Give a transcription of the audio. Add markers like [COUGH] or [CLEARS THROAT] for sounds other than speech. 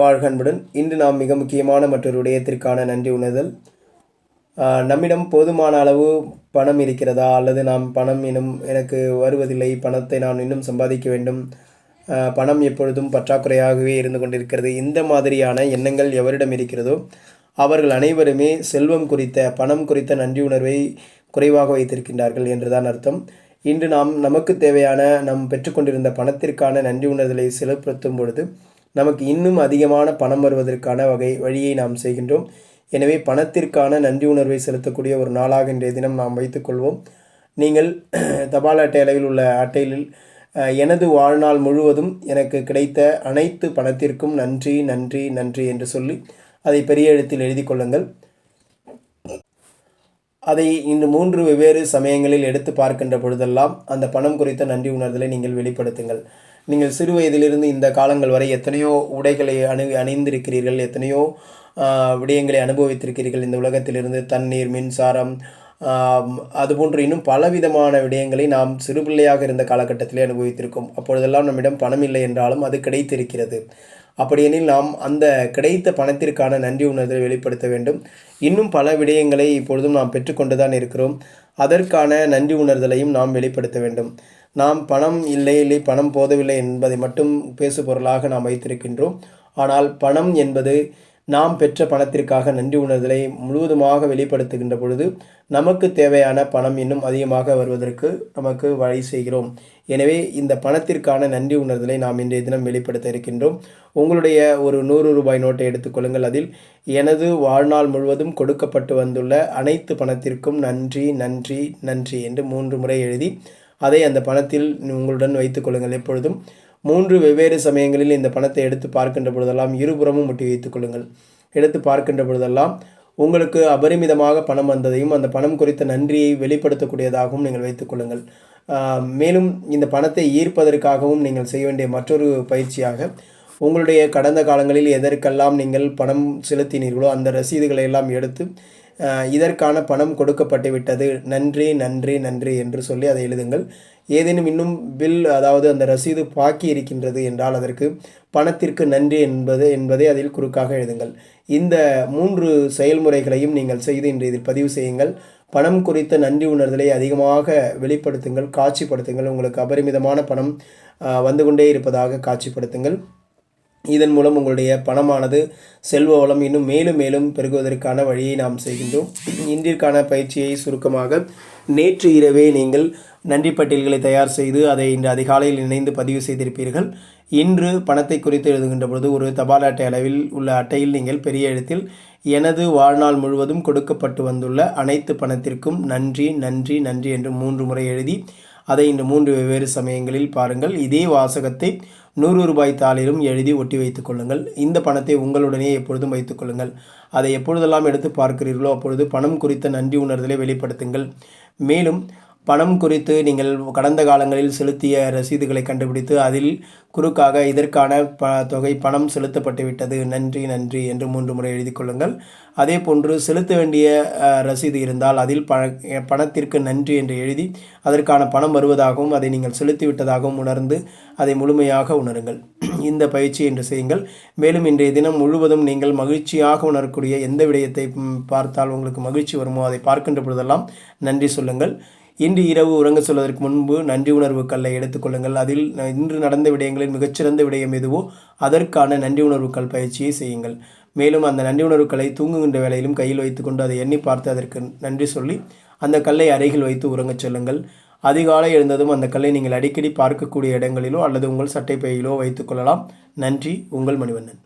வாழ்கன்புடன் இன்று நாம் மிக முக்கியமான மற்றொரு விடயத்திற்கான நன்றி உணர்தல். நம்மிடம் போதுமான அளவு பணம் இருக்கிறதா? அல்லது நாம் பணம் இன்னும் எனக்கு வருவதில்லை. பணத்தை நான் இன்னும் சம்பாதிக்க வேண்டும். பணம் எப்பொழுதும் பற்றாக்குறையாகவே இருந்து கொண்டிருக்கிறது. இந்த மாதிரியான எண்ணங்கள் எவரிடம் இருக்கிறதோ அவர்கள் அனைவருமே செல்வம் குறித்த பணம் குறித்த நன்றி உணர்வை குறைவாக வைத்திருக்கின்றார்கள் என்றுதான் அர்த்தம். இன்று நாம் நமக்கு தேவையான நாம் பெற்றுக்கொண்டிருந்த பணத்திற்கான நன்றி உணர்தலை செலுத்தப்படுத்தும் பொழுது நமக்கு இன்னும் அதிகமான பணம் வருவதற்கான வகை வழியை நாம் செய்கின்றோம். எனவே பணத்திற்கான நன்றி உணர்வை செலுத்தக்கூடிய ஒரு நாளாக இன்றைய தினம் நாம் வைத்துக்கொள்வோம் நீங்கள் [CLEARS THROAT] தபால் அட்டை அளவில் உள்ள அட்டையில் எனது வாழ்நாள் முழுவதும் எனக்கு கிடைத்த அனைத்து பணத்திற்கும் நன்றி நன்றி நன்றி என்று சொல்லி அதை பெரிய எழுத்தில் எழுதி கொள்ளுங்கள். அதை இந்த மூன்று வெவ்வேறு சமயங்களில் எடுத்து பார்க்கின்ற பொழுதெல்லாம் அந்த பணம் குறித்த நன்றி உணர்தலை நீங்கள் வெளிப்படுத்துங்கள். நீங்கள் சிறு வயதிலிருந்து இந்த காலங்கள் வரை எத்தனையோ உடைகளை அணி அணிந்திருக்கிறீர்கள் எத்தனையோ விடயங்களை அனுபவித்திருக்கிறீர்கள் இந்த உலகத்திலிருந்து. தண்ணீர் மின்சாரம் அதுபோன்று இன்னும் பலவிதமான விடயங்களை நாம் சிறு பிள்ளையாக இருந்த காலகட்டத்திலே அனுபவித்திருக்கோம். அப்பொழுதெல்லாம் நம்மிடம் பணம் இல்லை என்றாலும் அது கிடைத்திருக்கிறது. அப்படியெனில் நாம் அந்த கிடைத்த பணத்திற்கான நன்றி உணர்தலை வெளிப்படுத்த வேண்டும். இன்னும் பல விடயங்களை இப்பொழுதும் நாம் பெற்றுக்கொண்டு தான் இருக்கிறோம். அதற்கான நன்றி உணர்தலையும் நாம் வெளிப்படுத்த வேண்டும். நாம் பணம் இல்லை இல்லை பணம் போதவில்லை என்பதை மட்டும் பேசு பொருளாக நாம் வைத்திருக்கின்றோம். ஆனால் பணம் என்பது நாம் பெற்ற பணத்திற்காக நன்றி உணர்தலை முழுவதுமாக வெளிப்படுத்துகின்ற பொழுது நமக்கு தேவையான பணம் இன்னும் அதிகமாக வருவதற்கு நமக்கு வழி செய்கிறோம். எனவே இந்த பணத்திற்கான நன்றி உணர்தலை நாம் இன்றைய தினம் வெளிப்படுத்த இருக்கின்றோம். உங்களுடைய ஒரு நூறு ரூபாய் நோட்டை எடுத்துக்கொள்ளுங்கள் அதில் எனது வாழ்நாள் முழுவதும் கொடுக்கப்பட்டு வந்துள்ள அனைத்து பணத்திற்கும் நன்றி நன்றி நன்றி என்று மூன்று முறை எழுதி அதை அந்த பணத்தில் உங்களுடன் வைத்துக்கொள்ளுங்கள் எப்பொழுதும் மூன்று வெவ்வேறு சமயங்களில் இந்த பணத்தை எடுத்து பார்க்கின்ற பொழுதெல்லாம் இருபுறமும் ஒட்டி வைத்துக் கொள்ளுங்கள். எடுத்து பார்க்கின்ற பொழுதெல்லாம் உங்களுக்கு அபரிமிதமாக பணம் வந்ததையும் அந்த பணம் குறித்த நன்றியை வெளிப்படுத்தக்கூடியதாகவும் நீங்கள் வைத்துக்கொள்ளுங்கள் மேலும் இந்த பணத்தை ஈர்ப்பதற்காகவும் நீங்கள் செய்ய வேண்டிய மற்றொரு பயிற்சியாக உங்களுடைய கடந்த காலங்களில் எதற்கெல்லாம் நீங்கள் பணம் செலுத்தினீர்களோ அந்த ரசீதுகளை எல்லாம் எடுத்து இதற்கான பணம் கொடுக்கப்பட்டு விட்டது. நன்றி நன்றி நன்றி என்று சொல்லி அதை எழுதுங்கள். ஏதேனும் இன்னும் பில் அதாவது அந்த ரசீது பாக்கி இருக்கின்றது என்றால் அதற்கு பணத்திற்கு நன்றி என்பது என்பதை அதில் குறுக்காக எழுதுங்கள். இந்த மூன்று செயல்முறைகளையும் நீங்கள் செய்து இன்று இதில் பதிவு செய்யுங்கள். பணம் குறித்த நன்றி உணர்தலை அதிகமாக வெளிப்படுத்துங்கள் காட்சிப்படுத்துங்கள். உங்களுக்கு அபரிமிதமான பணம் வந்து கொண்டே இருப்பதாக காட்சிப்படுத்துங்கள். இதன் மூலம் உங்களுடைய பணமானது செல்வ வளம் இன்னும் மேலும் மேலும் பெருகுவதற்கான வழியை நாம் செய்கின்றோம். இன்றிற்கான பயிற்சியை சுருக்கமாக நேற்று இரவே நீங்கள் நன்றி பட்டியல்களை தயார் செய்து அதை இன்று அதிகாலையில் இணைந்து பதிவு செய்திருப்பீர்கள். இன்று பணத்தை குறித்து எழுதுகின்ற பொழுது ஒரு தபால் அட்டை அளவில் உள்ள அட்டையில் நீங்கள் பெரிய எழுத்தில் எனது வாழ்நாள் முழுவதும் கொடுக்கப்பட்டு வந்துள்ள அனைத்து பணத்திற்கும் நன்றி நன்றி நன்றி என்று மூன்று முறை எழுதி அதை இந்த மூன்று வெவ்வேறு சமயங்களில் பாருங்கள். இதே வாசகத்தை நூறு ரூபாய் தாளிலும் எழுதி ஒட்டி வைத்துக் கொள்ளுங்கள். இந்த பணத்தை உங்களுடனே எப்பொழுதும் வைத்துக் கொள்ளுங்கள். அதை எப்பொழுதெல்லாம் எடுத்து பார்க்கிறீர்களோ அப்பொழுது பணம் குறித்த நன்றி உணர்தலை வெளிப்படுத்துங்கள். மேலும் பணம் குறித்து நீங்கள் கடந்த காலங்களில் செலுத்திய ரசீதுகளை கண்டுபிடித்து அதில் குறுக்காக இதற்கான ப தொகை பணம் செலுத்தப்பட்டுவிட்டது. நன்றி நன்றி என்று மூன்று முறை எழுதி கொள்ளுங்கள். அதே போன்று செலுத்த வேண்டிய ரசீது இருந்தால் அதில் ப பணத்திற்கு நன்றி என்று எழுதி அதற்கான பணம் வருவதாகவும் அதை நீங்கள் செலுத்திவிட்டதாகவும் உணர்ந்து அதை முழுமையாக உணருங்கள். [CLEARS THROAT] இந்த பயிற்சி என்று செய்யுங்கள். மேலும் இன்றைய தினம் முழுவதும் நீங்கள் மகிழ்ச்சியாக உணரக்கூடிய எந்த விடயத்தை பார்த்தால் உங்களுக்கு மகிழ்ச்சி வருமோ அதை பார்க்கின்ற பொழுதெல்லாம் நன்றி சொல்லுங்கள். இன்று இரவு உறங்க சொல்வதற்கு முன்பு நன்றி உணர்வு கல்லை எடுத்துக்கொள்ளுங்கள் அதில் இன்று நடந்த விடயங்களில் மிகச்சிறந்த விடயம் எதுவோ அதற்கான நன்றி உணர்வு கல் பயிற்சியை செய்யுங்கள். மேலும் அந்த நன்றி உணர்வுகளை தூங்குகின்ற வேளையிலும் கையில் வைத்துக்கொண்டு அதை எண்ணி பார்த்து அதற்கு நன்றி சொல்லி அந்த கல்லை அருகில் வைத்து உறங்கச் செல்லுங்கள். அதிகாலை எழுந்ததும் அந்த கல்லை நீங்கள் அடிக்கடி பார்க்கக்கூடிய இடங்களிலோ அல்லது உங்கள் சட்டை பையிலோ வைத்துக்கொள்ளலாம் நன்றி உங்கள் மணிவண்ணன்.